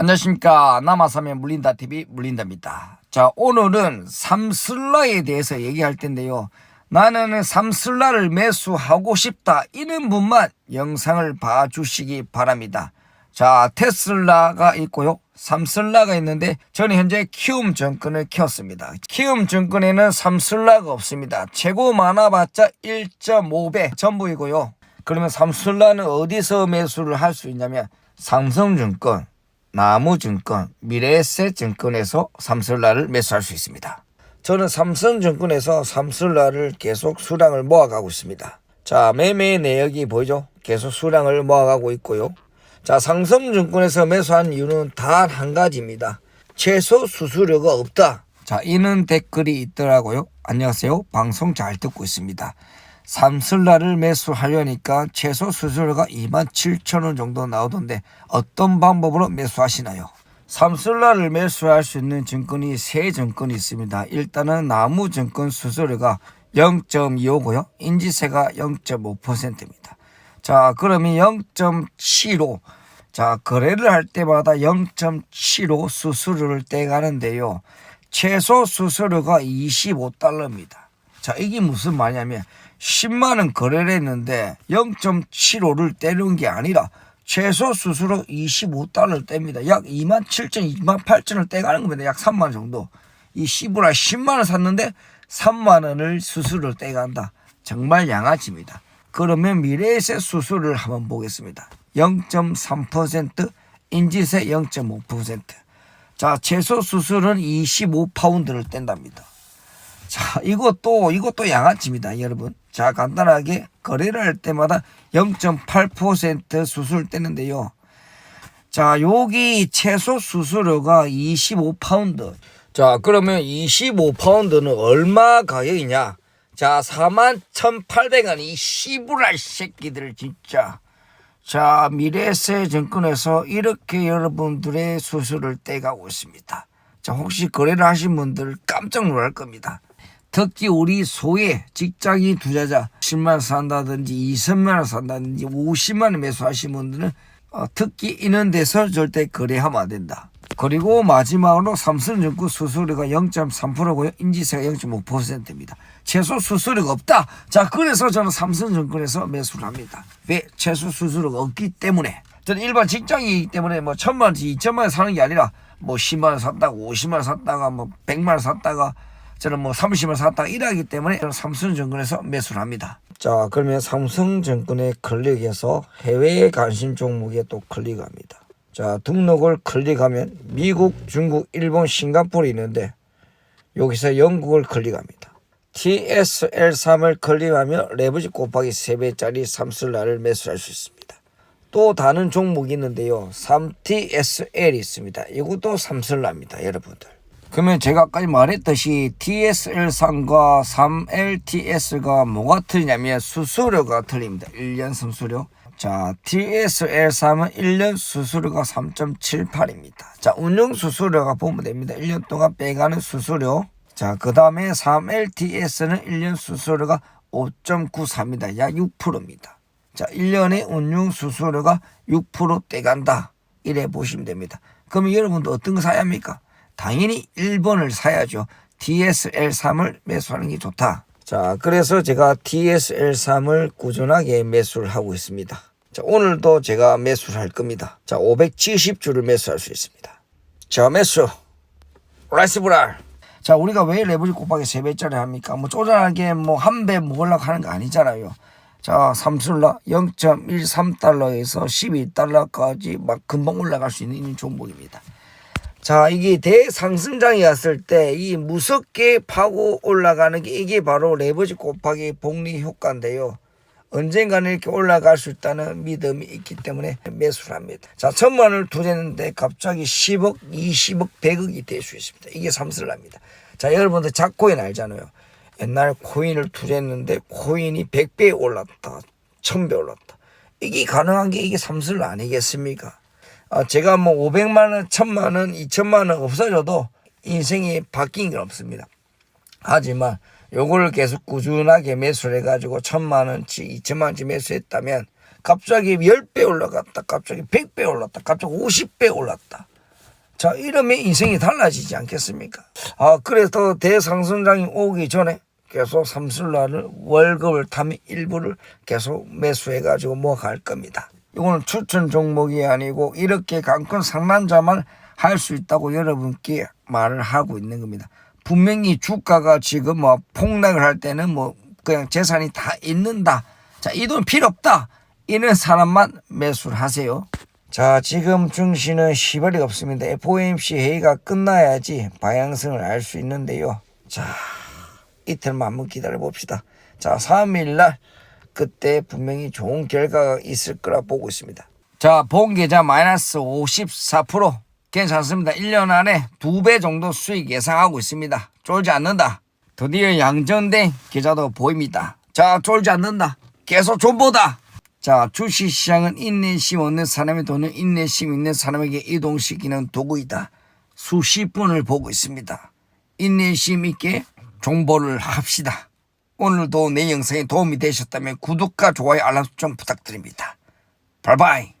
안녕하십니까. 남아사면 물린다TV 물린다입니다. 자 오늘은 삼슬라에 대해서 얘기할 텐데요. 나는 삼슬라를 매수하고 싶다. 이런 분만 영상을 봐주시기 바랍니다. 자 테슬라가 있고요. 삼슬라가 있는데 저는 현재 키움 정권을 키웠습니다. 키움 정권에는 삼슬라가 없습니다. 최고 많아봤자 1.5배 전부이고요. 그러면 삼슬라는 어디서 매수를 할 수 있냐면 삼성증권 나무증권, 미래에셋증권에서 삼슬라를 매수할 수 있습니다. 저는 삼성증권에서 삼슬라를 계속 수량을 모아가고 있습니다. 자, 매매 내역이 보이죠? 계속 수량을 모아가고 있고요. 자, 삼성증권에서 매수한 이유는 단 한 가지입니다. 최소 수수료가 없다. 자, 이는 댓글이 있더라고요. 안녕하세요. 방송 잘 듣고 있습니다. 삼슬라를 매수하려니까 최소 수수료가 2만 7천 원 정도 나오던데 어떤 방법으로 매수하시나요? 삼슬라를 매수할 수 있는 증권이 세 증권이 있습니다. 일단은 나무 증권 수수료가 0.25고요. 인지세가 0.5%입니다. 자, 그러면 0.75. 자, 거래를 할 때마다 0.75 수수료를 떼가는데요. 최소 수수료가 25달러입니다. 자, 이게 무슨 말이냐면 10만 원 거래를 했는데 0.75를 떼는 게 아니라 최소 수수료 25달러를 뗍니다. 약 2만 7천, 2만 8천을 떼가는 겁니다. 약 3만 원 정도. 이 시부라 10만 원 샀는데 3만 원을 수수료를 떼간다. 정말 양아치입니다. 그러면 미래에셋 수수료를 한번 보겠습니다. 0.3%, 인지세 0.5%. 자, 최소 수수료는 25파운드를 뗀답니다. 자, 이것도, 이것도 양아치입니다, 여러분. 자, 간단하게 거래를 할 때마다 0.8% 수수료를 떼는데요. 자, 여기 최소 수수료가 25파운드. 자, 그러면 25파운드는 얼마 가격이냐? 자, 41,800원. 이 시부랄 새끼들, 진짜. 자, 미래세 증권에서 이렇게 여러분들의 수수료를 떼가고 있습니다. 자, 혹시 거래를 하신 분들 깜짝 놀랄 겁니다. 특히 우리 소외 직장인 투자자 10만 원 산다든지 20만 원 산다든지 50만 원 매수하신 분들은 어, 특히 이런 데서 절대 거래하면 안 된다. 그리고 마지막으로 삼성증권 수수료가 0.3%고요. 인지세가 0.5%입니다. 최소 수수료가 없다. 자, 그래서 저는 삼성증권에서 매수를 합니다. 왜? 최소 수수료가 없기 때문에. 저는 일반 직장이기 때문에 뭐 천만 원치, 이천만 원 사는 게 아니라 뭐 10만 원 샀다가 50만 원 샀다가 뭐 100만 원 샀다가 저는 뭐 30만 샀다가 일하기 때문에 저는 삼성증권에서 매수를 합니다. 자, 그러면 삼성증권에 클릭해서 해외 관심 종목에 또 클릭합니다. 자, 등록을 클릭하면 미국, 중국, 일본, 싱가포르 있는데 여기서 영국을 클릭합니다. TSL3을 클릭하면 레버지 곱하기 3배짜리 삼슬라를 매수할 수 있습니다. 또 다른 종목이 있는데요. 3TSL이 있습니다. 이것도 삼슬라입니다. 여러분들. 그러면 제가 아까 말했듯이 TSL3과 3LTS가 뭐가 틀리냐면 수수료가 틀립니다. 1년 수수료. 자, TSL3은 1년 수수료가 3.78입니다. 자, 운영 수수료가 보면 됩니다. 1년 동안 빼가는 수수료. 자, 그 다음에 3LTS는 1년 수수료가 5.93입니다. 약 6%입니다. 자, 1년에 운용 수수료가 6% 떼간다. 이래 보시면 됩니다. 그러면 여러분도 어떤 거 사야 합니까? 당연히 1번을 사야죠. DSL3을 매수하는 게 좋다. 자, 그래서 제가 DSL3을 꾸준하게 매수를 하고 있습니다. 자, 오늘도 제가 매수를 할 겁니다. 자, 570주를 매수할 수 있습니다. 자, 매수. 라이스브랄. 자, 우리가 왜 레버리 곱하기 3배짜리 합니까? 뭐 쪼잔하게 뭐 한 배 먹으려고 하는 거 아니잖아요. 자, 삼슬라 0.13달러에서 12달러까지 막 금방 올라갈 수 있는 종목입니다. 자, 이게 대상승장이 왔을 때 이 무섭게 파고 올라가는 게 이게 바로 레버지 곱하기 복리 효과인데요. 언젠가는 이렇게 올라갈 수 있다는 믿음이 있기 때문에 매수를 합니다. 자, 천만 원을 투자했는데 갑자기 10억, 20억, 100억이 될 수 있습니다. 이게 삼슬라입니다. 자, 여러분들 작코인 알잖아요. 옛날 코인을 투자했는데 코인이 100배 올랐다, 1000배 올랐다. 이게 가능한 게 이게 삼슬라 아니겠습니까? 아, 제가 뭐 500만 원, 1000만 원, 2000만 원 없어져도 인생이 바뀐 게 없습니다. 하지만 요거를 계속 꾸준하게 매수를 해가지고 1000만 원치, 2000만 원치 매수했다면 갑자기 10배 올라갔다, 갑자기 100배 올랐다, 갑자기 50배 올랐다. 자, 이러면 인생이 달라지지 않겠습니까? 아, 그래서 대상승장이 오기 전에 계속 삼슬라를 월급을 타면 일부를 계속 매수해가지고 모아갈 겁니다. 이거는 추천 종목이 아니고 이렇게 강권 상남자만 할 수 있다고 여러분께 말을 하고 있는 겁니다. 분명히 주가가 지금 뭐 폭락을 할 때는 뭐 그냥 재산이 다 있는다. 자, 이 돈 필요 없다. 이런 사람만 매수를 하세요. 자, 지금 증시는 시발이 없습니다. FOMC 회의가 끝나야지 방향성을 알 수 있는데요. 자, 이틀만 한번 기다려 봅시다. 자, 3일 날 그때 분명히 좋은 결과가 있을 거라 보고 있습니다. 자, 본 계좌 마이너스 54% 괜찮습니다. 1년 안에 두 배 정도 수익 예상하고 있습니다. 쫄지 않는다. 드디어 양전된 계좌도 보입니다. 자, 쫄지 않는다. 계속 존보다. 자, 주식시장은 인내심 없는 사람의 돈을 인내심 있는 사람에게 이동시키는 도구이다. 수십 분을 보고 있습니다. 인내심 있게 정보를 합시다. 오늘도 내 영상이 도움이 되셨다면 구독과 좋아요 알람 설정 부탁드립니다. 바이바이.